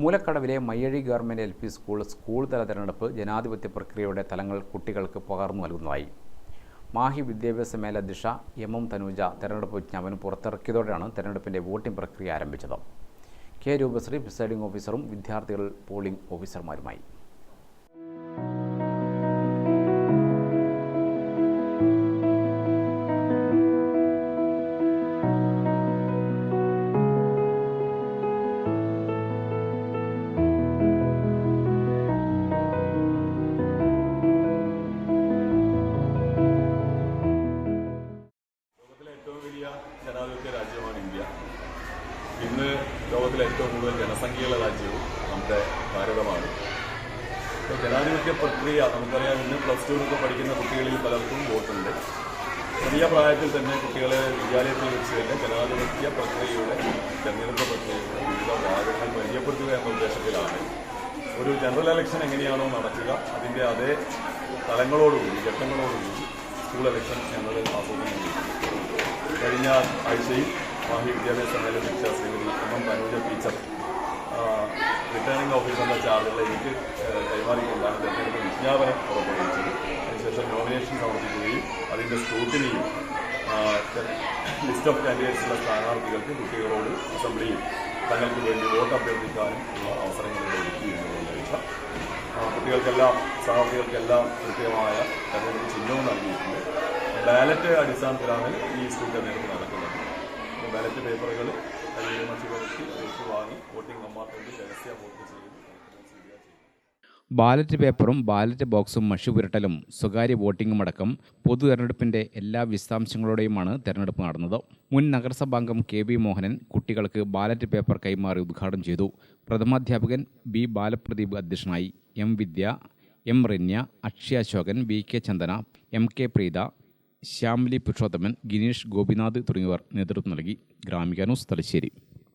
മൂലക്കടവിലെ Mayyazhi government L P school school തല തെരഞ്ഞെടുപ്പ് ജനാധിപത്യ പ്രക്രിയയുടെ തലങ്ങൾ കുട്ടികൾക്ക് പകർന്നു നൽകുന്നതായി. മാഹി വിദ്യാഭ്യാസ മേലധ്യക്ഷ എം എം തനൂജ തെരഞ്ഞെടുപ്പ് വിജ്ഞാപനം പുറത്തിറക്കിയതോടെയാണ് തെരഞ്ഞെടുപ്പിന്റെ വോട്ടിംഗ് പ്രക്രിയ ആരംഭിച്ചത്. കെ രൂപശ്രീ പ്രിസൈഡിംഗ് ഓഫീസറും വിദ്യാർത്ഥികൾ പോളിംഗ് ഓഫീസർമാരുമായി. രാജ്യമാണ് ഇന്ത്യ. ഇന്ന് ലോകത്തിലെ ഏറ്റവും കൂടുതൽ ജനസംഖ്യയുള്ള രാജ്യവും നമ്മുടെ ഭാരതമാണ്. ഇപ്പോൾ ജനാധിപത്യ പ്രക്രിയ നമുക്കറിയാം ഇന്ന് പ്ലസ് ടുവിനൊക്കെ പഠിക്കുന്ന കുട്ടികളിൽ പലർക്കും വോട്ടുണ്ട്. ചെറിയ പ്രായത്തിൽ തന്നെ കുട്ടികളെ വിദ്യാലയത്തിൽ വെച്ച് തന്നെ ജനാധിപത്യ പ്രക്രിയയുടെ തെരഞ്ഞെടുപ്പ് പ്രക്രിയയുടെ വിവിധ ഭാഗങ്ങൾ പരിചയപ്പെടുത്തുക എന്ന ഉദ്ദേശത്തിലാണ്. ഒരു ജനറൽ ഇലക്ഷൻ എങ്ങനെയാണോ നടക്കുക അതിന്റെ അതേ തലങ്ങളോടുകൂടി ഘട്ടങ്ങളോടുകൂടി സ്കൂൾ ഇലക്ഷൻ എന്നത് ആസൂത്രണം കഴിഞ്ഞ ആഴ്ചയിൽ മാഹി വിദ്യാഭ്യാസ മേലധ്യക്ഷ Shrimati M M Manoja teacher returning ഓഫീസറിന്റെ ചാർജുകൾ എനിക്ക് കൈമാറിക്കൊണ്ടാണ് തെരഞ്ഞെടുപ്പ് വിജ്ഞാപനം പുറപ്പെടുവിച്ചത്. അതിനുശേഷം നോമിനേഷൻ സമർപ്പിക്കുകയും അതിന്റെ സ്ക്രൂട്ടിനിയും ലിസ്റ്റ് ഓഫ് കാൻഡിഡേറ്റ്സുള്ള സ്ഥാനാർത്ഥികൾക്ക് കുട്ടികളോട് അസംബ്ലിയിൽ തങ്ങൾക്ക് വേണ്ടി വോട്ട് അഭ്യർത്ഥിക്കാനും ഉള്ള അവസരങ്ങൾ ഒരുക്കിയിരുന്നു വെള്ളിയാഴ്ച കുട്ടികൾക്കെല്ലാം സ്ഥാനാർത്ഥികൾക്കെല്ലാം കൃത്യമായ ബാലറ്റ് അടിസ്ഥാനത്തിലാണ് ഈ സ്കൂൾ തെരഞ്ഞെടുപ്പ് നടക്കുന്നത്. അപ്പോൾ ബാലറ്റ് പേപ്പറുകൾ വാങ്ങി വോട്ടിംഗ് കമ്പാർട്ട്മെന്റിൽ രഹസ്യ വോട്ട് ചെയ്യും. ബാലറ്റ് പേപ്പറും ബാലറ്റ് ബോക്സും മഷി പുരട്ടലും സ്വകാര്യ വോട്ടിംഗും അടക്കം പൊതു തെരഞ്ഞെടുപ്പിന്റെ എല്ലാ വിശദാംശങ്ങളോടെയുമാണ് തെരഞ്ഞെടുപ്പ് നടന്നത്. മുൻ നഗരസഭാംഗം കെ ബി മോഹനൻ കുട്ടികൾക്ക് ബാലറ്റ് പേപ്പർ കൈമാറി ഉദ്ഘാടനം ചെയ്തു. പ്രഥമാധ്യാപകൻ ബി ബാലപ്രദീപ് അധ്യക്ഷനായി. M Vidya M Rinya Akshaya Ashokan V K Chandana M K Preetha Shyamili Purushothaman Gineesh Gopinath തുടങ്ങിയവർ നേതൃത്വം നൽകി ഗ്രാമിക ന്യൂസ് തലശ്ശേരി.